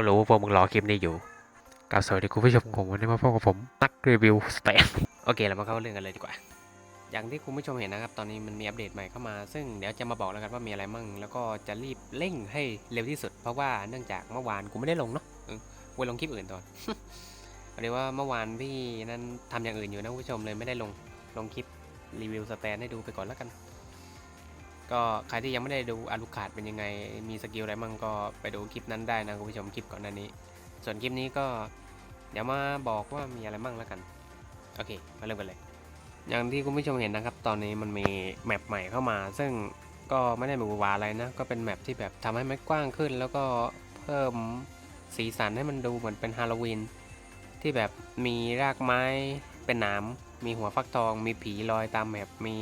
ก็รู้ว่าพวกมึงรอคลิปนี้อยู่กล่าวสวัสดีคุณผู้ชมของวันนี้มาพบกับผมนักรีวิวสเตนโอเคเรามาเข้าเรื่องกันเลยดีกว่า อย่างที่คุณผู้ชมเห็นนะครับ ตอนนี้มันมีอัปเดตใหม่เข้ามา ซึ่งเดี๋ยวจะมาบอกแล้วกันว่ามีอะไรมั่ง แล้วก็จะรีบเร่งให้เร็วที่สุด เพราะว่าเนื่องจากเมื่อวานกูไม่ได้ลงเนาะกูลงคลิปอื่นตอนพอดีว่าเมื่อวานพี่นั้นทำอย่างอื่นอยู่นะคุณผู้ชมเลยไม่ได้ลงลงคลิปรีวิวสแตนให้ดูไปก่อนแล้วกัน ก็ใครที่ยังไม่ได้ดูอารุขาดเป็นยังไง มีสกิลอะไรมั่งก็ไปดูคลิปนั้นได้นะคุณผู้ชมคลิปก่อนหน้านี้ ส่วนคลิปนี้ก็เดี๋ยวมาบอกว่ามีอะไรมั่งแล้วกัน โอเค มาเริ่มกันเลย อย่างที่คุณผู้ชมเห็นนะครับ ตอนนี้มันมีแมปใหม่เข้ามา ซึ่งก็ไม่ได้มือหวาอะไรนะ ก็เป็นแมปที่แบบทำให้มันกว้างขึ้น แล้วก็เพิ่มสีสันให้มันดูเหมือนเป็นฮาโลวีนที่แบบมีรากไม้เป็นหนามมีหัวฟักทอง มีผีลอยตามแมปมี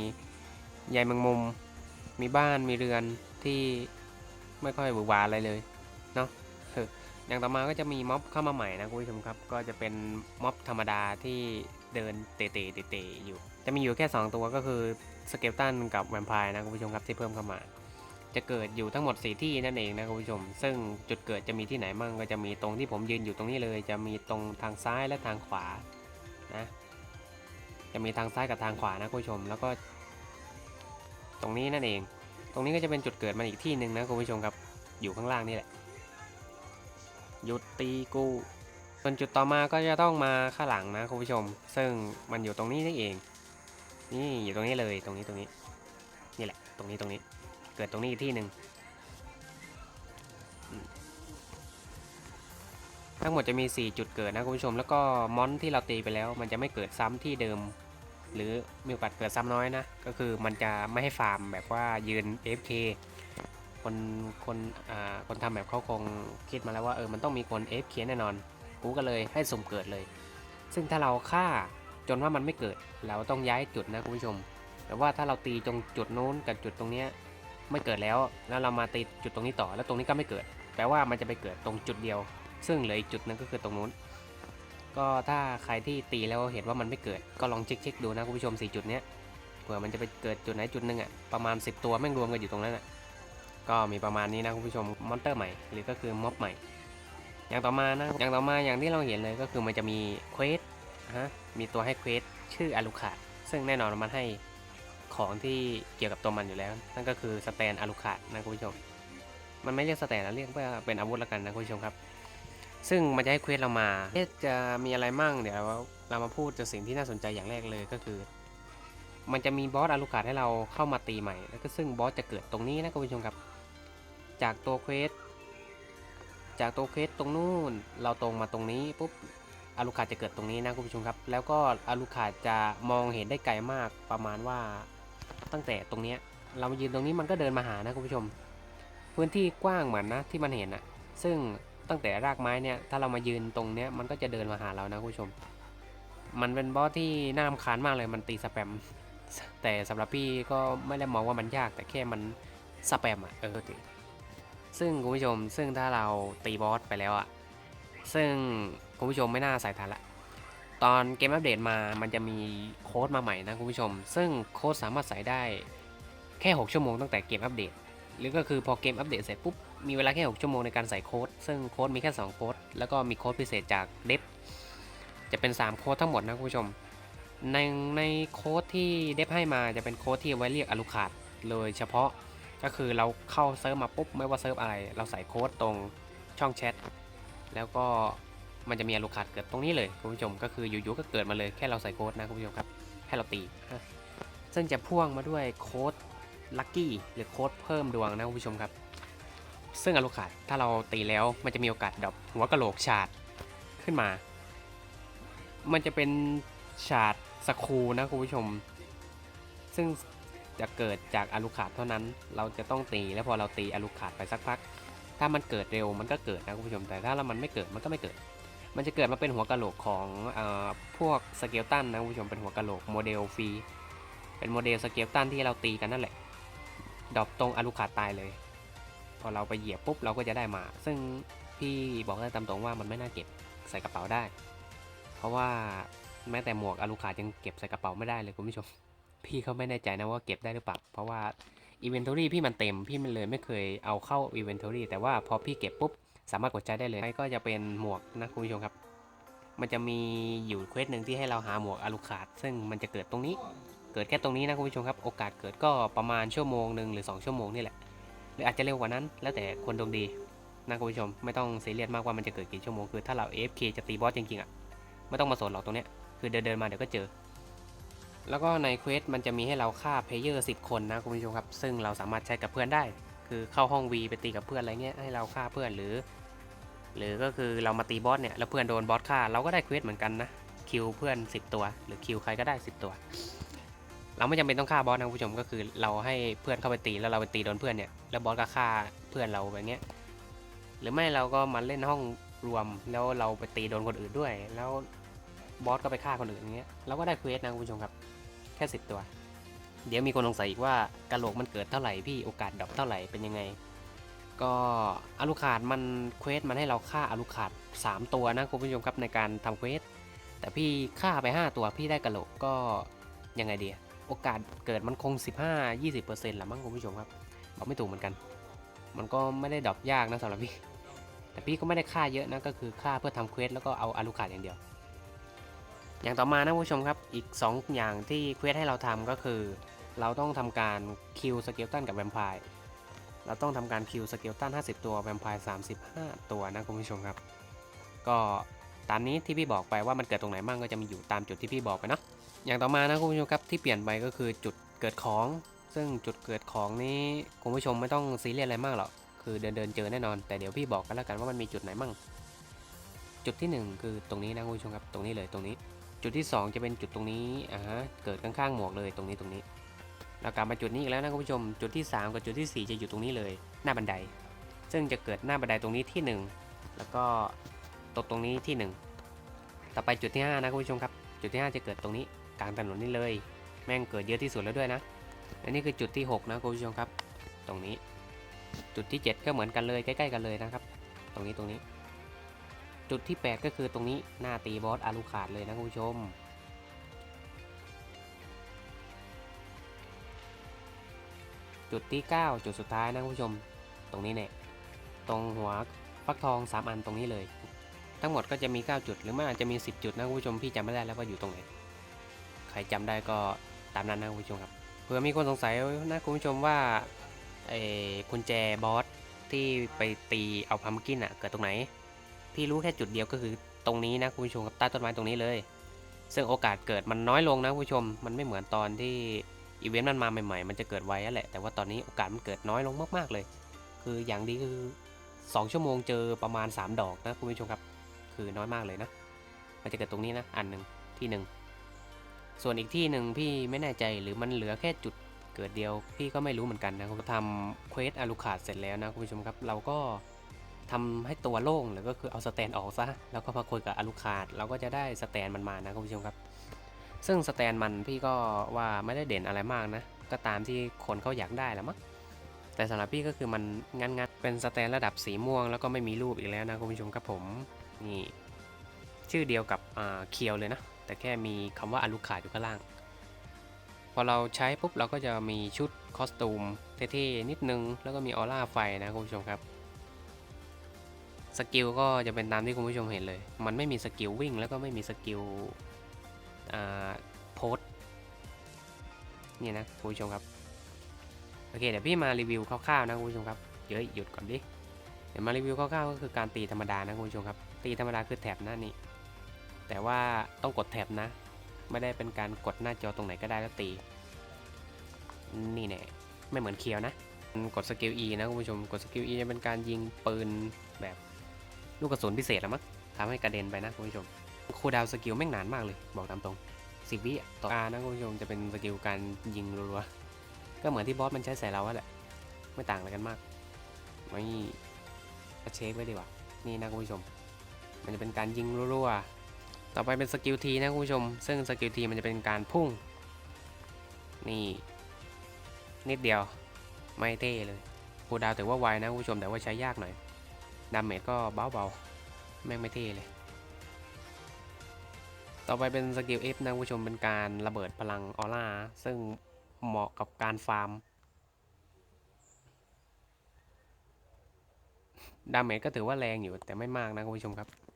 ใยแมงมุม มีบ้านมีเรือนที่ไม่ค่อยหวือหวาอะไรเลยเนาะอออย่างต่อมาก็จะมีม็อบเข้ามาใหม่นะคุณผู้ชมครับ ก็จะเป็นม็อบธรรมดาที่เดินเตะๆเตะๆอยู่ จะมีอยู่แค่ 2 ตัวก็คือสเกลตันกับแวมไพร์นะคุณผู้ชมครับที่เพิ่มเข้ามา จะเกิดอยู่ทั้งหมด 4 ที่นั่นเองนะคุณผู้ชม ซึ่งจุดเกิดจะมีที่ไหนมั่งก็จะมีตรงที่ผมยืนอยู่ตรงนี้เลย จะมีตรงทางซ้ายและทางขวานะจะมีทางซ้ายกับทางขวานะคุณผู้ชม แล้วก็ ตรงนี้นั่นเอง ตรงนี้ก็จะเป็นจุดเกิดมันอีกที่หนึ่งนะคุณผู้ชมครับ อยู่ข้างล่างนี่แหละ หยุดตีกูส่วนจุดต่อมาก็จะต้องมาข้างหลังนะคุณผู้ชม ซึ่งมันอยู่ตรงนี้นี่เอง นี่อยู่ตรงนี้เลย ตรงนี้ตรงนี้ นี่แหละ ตรงนี้ตรงนี้ เกิดตรงนี้อีกที่หนึ่งทั้งหมดจะมี 4 จุดเกิดนะคุณผู้ชม แล้วก็มอนที่เราตีไปแล้ว มันจะไม่เกิดซ้ำที่เดิม หรือมีโอกาสเกิดซ้ำน้อยนะ ก็คือมันจะไม่ให้ฟาร์มแบบว่ายืน AFK คนคนอ่าคนทำแบบเขาคงคิดมาแล้วว่าเออมันต้องมีคน AFK แน่นอน กูก็เลยให้สุ่มเกิดเลย ซึ่งถ้าเราฆ่าจนว่ามันไม่เกิด เราต้องย้ายจุดนะคุณผู้ชม แต่ว่าถ้าเราตีตรงจุดนู้นกับจุดตรงเนี้ยไม่เกิดแล้ว แล้วเรามาตีจุดตรงนี้ต่อ แล้วตรงนี้ก็ไม่เกิด แปลว่ามันจะไปเกิดตรงจุดเดียว ซึ่งเหลืออีกจุดนึงก็คือตรงนู้น ก็ถ้าใครที่ตีแล้วเห็นว่ามันไม่เกิดก็ลองเช็คช็คๆดูนะคุณผู้ชม4จุดเนี้ยเผื่อมันจะไปเกิดจุดไหนจุดหนึ่งอะประมาณ 10 ตัวแม่งรวมกันอยู่ตรงนั้นอะก็มีประมาณนี้นะคุณผู้ชมมอนเตอร์ใหม่หรือก็คือม็อบใหม่ อย่างต่อมานะอย่างต่อมาอย่างที่เราเห็นเลยก็คือมันจะมีเควสฮะมีตัวให้เควสชื่ออารุขาดซึ่งแน่นอนมันให้ของที่เกี่ยวกับตัวมันอยู่แล้ว นั่นก็คือสแตนอารุขาดนะคุณผู้ชม มันไม่เรียกสแตนนะเรียกว่าเป็นอาวุธละกันนะคุณผู้ชมครับ ซึ่งมันจะให้เควสเรามาเจะมีอะไรมั่งเดี๋ยวเรามาพูดถึงสิ่งที่น่าสนใจอย่างแรกเลยก็คือ มันจะมีบอสอารุขาดให้เราเข้ามาตีใหม่ แล้วก็ซึ่งบอสจะเกิดตรงนี้นะคุณผู้ชมครับ จากตัวเควสจากตัวเควสตรงนู้นเราตรงมาตรงนี้ปุ๊บอารุขาดจะเกิดตรงนี้นะคุณผู้ชมครับ แล้วก็อารุขาดจะมองเห็นได้ไกลมากประมาณว่าตั้งแต่ตรงเนี้ยเรามายืนตรงนี้มันก็เดินมาหานะคุณผู้ชม พื้นที่กว้างเหมือนนะที่มันเห็นอะซึ่ง ตั้งแต่รากไม้เนี่ยถ้าเรามายืนตรงเนี้ยมันก็จะเดินมาหาเรานะคุณผู้ชม มันเป็นบอสที่น่ารำคาญมากเลยมันตีสแปม แต่สำหรับพี่ก็ไม่ได้มองว่ามันยากแต่แค่มันสแปมอะเออซึ่งคุณผู้ชมซึ่งถ้าเราตีบอสไปแล้วอะซึ่งคุณผู้ชมไม่น่าใส่ทันละตอนเกมอัปเดตมา มันจะมีโค้ดมาใหม่นะคุณผู้ชม ซึ่งโค้ดสามารถใส่ได้แค่ 6 ชั่วโมงตั้งแต่เกมอัปเดต หรือก็คือพอเกมอัปเดตเสร็จปุ๊บ มีเวลาแค่ 6 ชั่วโมงในการใส่โค้ด ซึ่งโค้ดมีแค่ 2 โค้ด แล้วก็มีโค้ดพิเศษจากเดฟจะเป็น 3 โค้ดทั้งหมดนะคุณผู้ชม ในในโค้ดที่เดฟให้มาจะเป็นโค้ดที่ไว้เรียกอลูคาดเลยเฉพาะก็คือเราเข้าเซิร์ฟมาปุ๊บ ไม่ว่าเซิร์ฟอะไร เราใส่โค้ดตรงช่องแชท แล้วก็มันจะมีอลูคาดเกิดตรงนี้เลยคุณผู้ชม ก็คืออยู่ๆก็เกิดมาเลยแค่เราใส่โค้ดนะคุณผู้ชมครับแค่เราตีซึ่งจะพ่วงมาด้วยโค้ดลัคกี้หรือโค้ดเพิ่มดวงนะคุณผู้ชมครับ ซึ่งอลูคาดถ้าเราตีแล้วมันจะมีโอกาสดรอปหัวกะโหลกฉาดขึ้นมา มันจะเป็นฉาดสกูนะคุณผู้ชม ซึ่งจะเกิดจากอลูคาดเท่านั้น เราจะต้องตี แล้วพอเราตีอลูคาดไปสักพัก ถ้ามันเกิดเร็วมันก็เกิดนะคุณผู้ชม แต่ถ้ามันไม่เกิดมันก็ไม่เกิด มันจะเกิดมาเป็นหัวกะโหลกของออพวกสเกลตันนะคุณผู้ชม เป็นหัวกะโหลกโมเดลฟรี เป็นโมเดลสเกลตันที่เราตีกันนั่นแหละ ดรอปตรงอลูคาดตายเลย พอเราไปเหยียบปุ๊บเราก็จะได้มา ซึ่งพี่บอกได้ตามตรงว่ามันไม่น่าเก็บใส่กระเป๋าได้ เพราะว่าแม้แต่หมวกอลูคาดยังเก็บใส่กระเป๋าไม่ได้เลยคุณผู้ชม พี่เขาไม่แน่ใจนะว่าเก็บได้หรือเปล่า เพราะว่า Inventory พี่มันเต็ม พี่มันเลยไม่เคยเอาเข้า Inventory แต่ว่าพอพี่เก็บปุ๊บสามารถกดใช้ได้เลยก็จะเป็นหมวกนะคุณผู้ชมครับ มันจะมีอยู่เควสหนึ่งที่ให้เราหาหมวกอาลูคาดซึ่งมันจะเกิดตรงนี้ เกิดแค่ตรงนี้นะคุณผู้ชมครับ โอกาสเกิดก็ประมาณชั่วโมงหนึ่งหรือ 2 ชั่วโมงนี่แหละ หรืออาจจะเร็วกว่านั้น แล้วแต่คนดวงดีนะคุณผู้ชมไม่ต้องเซีเรียสมากว่ามันจะเกิดกี่ชั่วโมงคือถ้าเรา AFK จะตีบอสจริงๆอะไม่ต้องมาสนหรอกตรงเนี้ยคือเดินเดินๆมาเดี๋ยวก็เจอ แล้วก็ในเควสมันจะมีให้เราฆ่าเพลเยอร์10คนนะคุณผู้ชมครับซึ่งเราสามารถใช้กับเพื่อนได้ คือเข้าห้อง V ไปตีกับเพื่อนอะไรเงี้ยให้เราฆ่าเพื่อนหรือ หรือก็คือเรามาตีบอสเนี่ยแล้วเพื่อนโดนบอสฆ่าเราก็ได้เควสเหมือนกันนะคิวเพื่อน 10 ตัว หรือคิวใครก็ได้ 10 ตัว เราไม่จำเป็นต้องฆ่าบอสนะคุณผู้ชมก็คือเราให้เพื่อนเข้าไปตีแล้วเราไปตีโดนเพื่อนเนี่ยแล้วบอสก็ฆ่าเพื่อนเราแบบเนี้ยหรือไม่เราก็มาเล่นห้องรวมแล้วเราไปตีโดนคนอื่นด้วย แล้วบอสก็ไปฆ่าคนอื่นอย่างเงี้ยเราก็ได้เควสนะคุณผู้ชมครับ แค่10ตัว เดี๋ยวมีคนสงสัยอีกว่ากระโหลกมันเกิดเท่าไหร่พี่โอกาสดรอปเท่าไหร่เป็นยังไง ก็อาลูคาดมันเควสมันให้เราฆ่าอาลูคาด3ตัวนะคุณผู้ชมครับในการทำเควสแต่พี่ฆ่าไป 5 ตัวพี่ได้กระโหลกก็ยังไงเดีอะ โอกาสเกิดมันคง 15-20%ละมั้งคุณผู้ชมครับบอกไม่ถูกเหมือนกัน มันก็ไม่ได้ดรอปยากนะสำหรับพี่ แต่พี่ก็ไม่ได้ฆ่าเยอะนะก็คือฆ่าเพื่อทำเควสแล้วก็เอาอาลูคาดอย่างเดียว อย่างต่อมานะคุณผู้ชมครับอีก 2 อย่างที่เควสให้เราทำก็คือ เราต้องทำการคิวสเกลตันกับแวมไพร์เราต้องทำการคิวสเกลตัน50 ตัวแวมไพร์35 ตัวนะคุณผู้ชมครับ ก็ตามนี้ที่พี่บอกไปว่ามันเกิดตรงไหนบ้างก็จะมีอยู่ตามจุดที่พี่บอกไปเนาะ อย่างต่อมานะคุณผู้ชมครับที่เปลี่ยนไปก็คือจุดเกิดของ ซึ่งจุดเกิดของนี้คุณผู้ชมไม่ต้องซีเรียสอะไรมากหรอกคือเดินเดินๆเจอแน่นอน แต่เดี๋ยวพี่บอกกันแล้วกันว่ามันมีจุดไหนมั่งจุดที่หนึ่งคือตรงนี้นะคุณผู้ชมครับตรงนี้เลยตรงนี้ จุดที่ 2 จะเป็นจุดตรงนี้อ่าเกิดข้างๆหมวกเลยตรงนี้ตรงนี้แล้วกลับมาจุดนี้อีกแล้วนะคุณผู้ชม จุดที่ 3 กับจุดที่ 4 จะอยู่ตรงนี้เลย หน้าบันได ซึ่งจะเกิดหน้าบันไดตรงนี้ที่ 1 แล้วก็ตกตรงนี้ที่ 1 ต่อไปจุดที่ 5 นะคุณผู้ชมครับ จุดที่ 5 จะเกิดตรงนี้ กลางถนนนี่เลย แม่งเกิดเยอะที่สุดแล้วด้วยนะ อันนี้คือจุดที่ 6 นะคุณผู้ชมครับ ตรงนี้ จุดที่ 7 ก็เหมือนกันเลยใกล้ๆกันเลยนะครับ ตรงนี้ตรงนี้ จุดที่ 8 ก็คือตรงนี้หน้าตีบอสอาลูขาดเลยนะคุณผู้ชมจุดที่ 9 จุดสุดท้ายนะคุณผู้ชม ตรงนี้เนี่ยตรงหัวฟักทอง 3 อันตรงนี้เลย ทั้งหมดก็จะมี 9 จุดหรือไม่อาจจะมี 10 จุดนะคุณผู้ชมพี่จำไม่ได้แล้วว่าอยู่ตรงไหน ใครจำได้ก็ตามนั้นนะคุณผู้ชมครับเผื่อมีคนสงสัยนะคุณผู้ชมว่าไอ้กุญแจบอสที่ไปตีเอาพัมกินอะเกิดตรงไหน พี่รู้แค่จุดเดียวก็คือตรงนี้นะคุณผู้ชมครับใต้ต้นไม้ตรงนี้เลย ซึ่งโอกาสเกิดมันน้อยลงนะคุณผู้ชมมันไม่เหมือนตอนที่อีเวนต์มันมาใหม่ๆ มันจะเกิดไวนั่นแหละ แต่ว่าตอนนี้โอกาสมันเกิดน้อยลงมากๆเลย คืออย่างดีคือ 2 ชั่วโมงเจอประมาณ 3 ดอกนะคุณผู้ชมครับ คือน้อยมากเลยนะ มันจะเกิดตรงนี้นะ อันหนึ่งที่หนึ่ง ส่วนอีกที่หนึ่งพี่ไม่แน่ใจหรือมันเหลือแค่จุดเกิดเดียว พี่ก็ไม่รู้เหมือนกันนะผมทำเควสอาลูคาดเสร็จแล้วนะคุณผู้ชมครับเราก็ทำให้ตัวโล่งหรือก็คือเอาสแตนออกซะแล้วก็มาคุยกับอาลูคาดเราก็จะได้สแตนมันมานะคุณผู้ชมครับ ซึ่งสแตนมันพี่ก็ว่าไม่ได้เด่นอะไรมากนะ ก็ตามที่คนเขาอยากได้แหละมั้งแต่สำหรับพี่ก็คือมันงันงันๆเป็นสแตนระดับสีม่วง แล้วก็ไม่มีรูปอีกแล้วนะคุณผู้ชมครับผมนี่ชื่อเดียวกับเคียวเลยนะ แต่แค่มีคำว่าอาลูคาดอยู่ข้างล่าง พอเราใช้ปุ๊บเราก็จะมีชุดคอสตูมเท่ๆนิดนึง แล้วก็มีออร่าไฟนะคุณผู้ชมครับ สกิลก็จะเป็นตามที่คุณผู้ชมเห็นเลย มันไม่มีสกิลวิ่งแล้วก็ไม่มีสกิลอ่าโพสนี่นะคุณผู้ชมครับ โอเคเดี๋ยวพี่มารีวิวคร่าวๆนะคุณผู้ชมครับเดี๋ยวหยุดก่อนดิเดี๋ยวมารีวิวคร่าวๆก็คือการตีธรรมดานะคุณผู้ชมครับ ตีธรรมดาคือแถบหน้านี้ แต่ว่าต้องกดแถบนะ ไม่ได้เป็นการกดหน้าจอตรงไหนก็ได้แล้วตี นี่แน่ไม่เหมือนเคียวนะ กดสกิล E นะคุณผู้ชม กดสกิล E จะเป็นการยิงปืนแบบลูกกระสุนพิเศษละมั้งทำให้กระเด็นไปนะคุณผู้ชมคูดาวสกิลแม่งนานมากเลย บอกตามตรงสิบวิต่ออานะคุณผู้ชมจะเป็นสกิลการยิงรัวๆ ก็เหมือนที่บอสมันใช้ใส่เราอะแหละ ไม่ต่างอะไรกันมาก ไม่ก็เช็คไว้ดีกว่า นี่นะคุณผู้ชม มันจะเป็นการยิงรัวๆ ต่อไปเป็นสกิลทีนะคุณผู้ชม ซึ่งสกิลทีมันจะเป็นการพุ่ง นี่ นิดเดียว ไม่เท่เลยคูดาวถือว่าไวนะคุณผู้ชมแต่ว่าใช้ยากหน่อยดาเมจก็เบาๆ แม่งไม่เท่เลย ต่อไปเป็นสกิล F นะคุณผู้ชมเป็นการระเบิดพลังออร่า ซึ่งเหมาะกับการฟาร์มดาเมจก็ถือว่าแรงอยู่แต่ไม่มากนะคุณผู้ชมครับ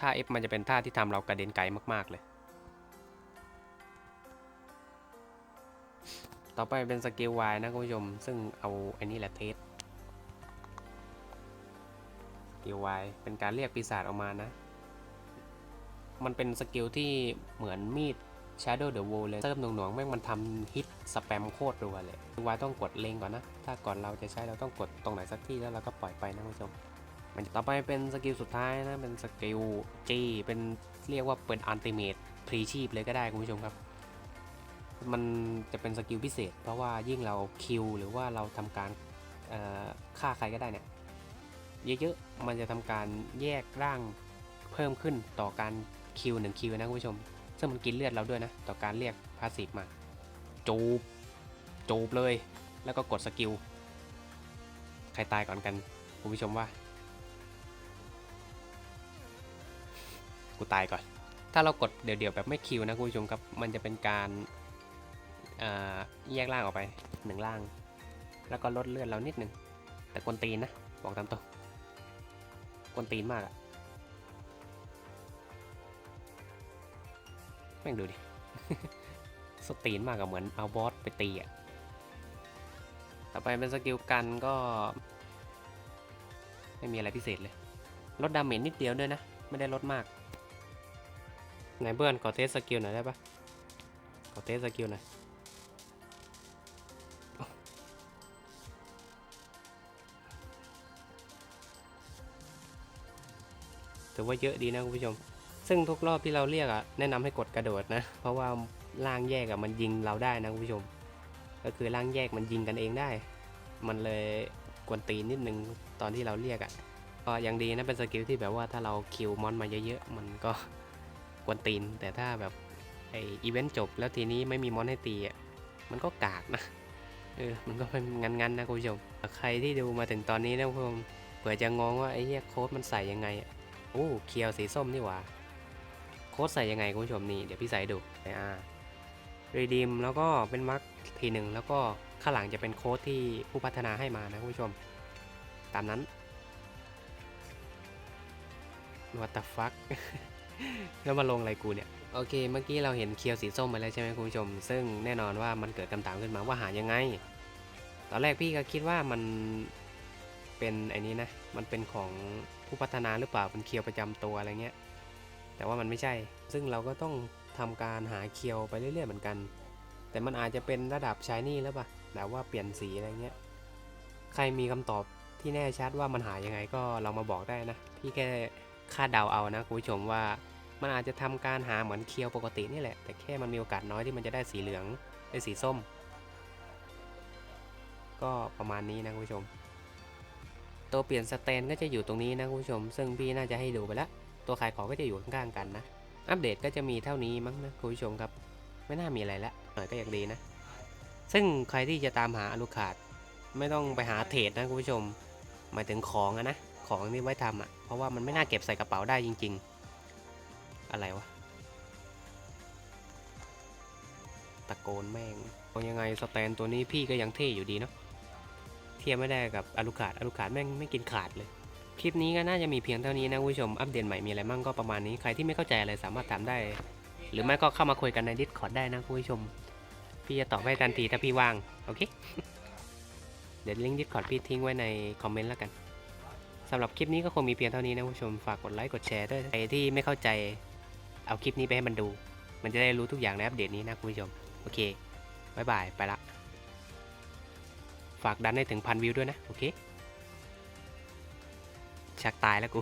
ท่า F มันจะเป็นท่าที่ทำเรากระเด็นไกลมาก ๆ เลย ต่อไปเป็นสกิล Y นะคุณผู้ชม ซึ่งเอาไอ้นี่แหละเทสสกิล Y เป็นการเรียกปีศาจออกมานะ มันเป็นสกิลที่เหมือนมีด Shadow the Wall เลยเติมหน่วงๆแม่งมันทำฮิตสแปมโคตรรัวเลย Y ต้องกดเล็งก่อนนะ ถ้าก่อนเราจะใช้เราต้องกดตรงไหนสักที่แล้วเราก็ปล่อยไปนะคุณผู้ชม มันต่อไปเป็นสกิลสุดท้ายนะ เป็นสกิล G เป็นเรียกว่าเป็นอันติเมตพรีชีพเลยก็ได้คุณผู้ชมครับ มันจะเป็นสกิลพิเศษ เพราะว่ายิ่งเราคิวหรือว่าเราทำการฆ่าใครก็ได้เนี่ยเยอะๆ มันจะทำการแยกร่างเพิ่มขึ้นต่อการคิวหนึ่งคิวนะคุณผู้ชม ซึ่งมันกินเลือดเราด้วยนะ ต่อการเรียกพาสซีฟมา จูบ จูบเลย แล้วก็กดสกิล ใครตายก่อนกัน คุณผู้ชมว่า กูตายก่อน ถ้าเรากดเดี่ยวๆแบบไม่คิวนะคุณผู้ชมครับ มันจะเป็นการแยกร่างออกไปหนึ่งร่าง แล้วก็ลดเลือดเรานิดหนึ่งแต่กวนตีนนะ บอกตามตรงกวนตีนมากอะแม่งดูดิ สตีนมากอะเหมือนเอาบอสไปตีอะต่อไปเป็นสกิลกันก็ ไม่มีอะไรพิเศษเลย ลดดาเมจนิดเดียวด้วยนะ ไม่ได้ลดมาก ไหนเพื่อนขอเทสสกิลหน่อยได้ปะขอเทสสกิลหน่อยถือว่าเยอะดีนะคุณผู้ชม ซึ่งทุกรอบที่เราเรียกอะแนะนำให้กดกระโดดนะ เพราะว่าร่างแยกอะมันยิงเราได้นะคุณผู้ชม ก็คือร่างแยกมันยิงกันเองได้ มันเลยกวนตีนนิดนึงตอนที่เราเรียกอะก็ยังดีนะเป็นสกิลที่แบบว่าถ้าเราคิวมอนมาเยอะๆมันก็ กวนตีน แต่ถ้าแบบไออีเวนต์จบแล้วทีนี้ไม่มีมอนให้ตีอะมันก็กากนะเออมันก็เป็นงันๆนะคุณผู้ชมใครที่ดูมาถึงตอนนี้นะคุณผู้ชมเผื่อจะงงว่าไอ้เหี้ยโค้ดมันใส่ยังไงอะโอ้เคียวสีส้มนี่หว่าโค้ดใส่ยังไงคุณผู้ชมนี่เดี๋ยวพี่ใส่ดูอ่ารีดีมแล้วก็เป็นมาร์กทีหนึ่งแล้วก็ข้างหลังจะเป็นโค้ดที่ผู้พัฒนาให้มานะคุณผู้ชม ตามนั้น what the fuck แล้วมาลงอะไรกูเนี่ย โอเค เมื่อกี้เราเห็นเคียวสีส้มมาแล้วใช่ไหมคุณผู้ชม ซึ่งแน่นอนว่ามันเกิดคำถามขึ้นมาว่าหายังไง ตอนแรกพี่ก็คิดว่ามันเป็นไอ้นี้นะ มันเป็นของผู้พัฒนาหรือเปล่า เป็นเคียวประจำตัวอะไรเงี้ย แต่ว่ามันไม่ใช่ ซึ่งเราก็ต้องทำการหาเคียวไปเรื่อยๆเหมือนกัน แต่มันอาจจะเป็นระดับชายนี่แล้วปะแบบว่าเปลี่ยนสีอะไรเงี้ย ใครมีคำตอบที่แน่ชัดว่ามันหายังไงก็เรามาบอกได้นะ พี่แค่ คาดเดาเอานะคุณผู้ชมว่ามันอาจจะทำการหาเหมือนเคียวปกตินี่แหละ แต่แค่มันมีโอกาสน้อยที่มันจะได้สีเหลืองได้สีส้ม ก็ประมาณนี้นะคุณผู้ชม ตัวเปลี่ยนสแตนก็จะอยู่ตรงนี้นะคุณผู้ชม ซึ่งพี่น่าจะให้ดูไปแล้วตัวขายของก็จะอยู่ข้างๆกันนะ อัปเดตก็จะมีเท่านี้มั้งนะคุณผู้ชมครับ ไม่น่ามีอะไรละหน่อยก็ยังดีนะ ซึ่งใครที่จะตามหาอลูคาดไม่ต้องไปหาเทรดนะคุณผู้ชมหมายถึงของนะ ของที่ไว้ทำอะเพราะว่ามันไม่น่าเก็บใส่กระเป๋าได้จริง ๆ อะไรวะ ตะโกนแม่งเอายังไงสแตนตัวนี้พี่ก็ยังเท่อยู่ดีเนาะ เทียบไม่ได้กับอลูคาดอลูคาดแม่งไม่กินขาดเลย คลิปนี้ก็น่าจะมีเพียงเท่านี้นะคุณผู้ชม อัปเดตใหม่มีอะไรมั่งก็ประมาณนี้ ใครที่ไม่เข้าใจอะไรสามารถถามได้ หรือไม่ก็เข้ามาคุยกันใน Discord ได้นะคุณผู้ชม พี่จะตอบให้ทันทีถ้าพี่ว่าง โอเคเดี๋ยวลิงก์ Discord พี่ทิ้งไว้ในคอมเมนต์แล้วกัน สำหรับคลิปนี้ก็คงมีเพียงเท่านี้นะคุณผู้ชมฝากกดไลค์กดแชร์ด้วยใครที่ไม่เข้าใจเอาคลิปนี้ไปให้มันดู มันจะได้รู้ทุกอย่างในอัปเดตนี้นะคุณผู้ชม โอเคบายบายไปละ ฝากดันให้ถึงพันวิวด้วยนะ โอเค ชักตายแล้วกู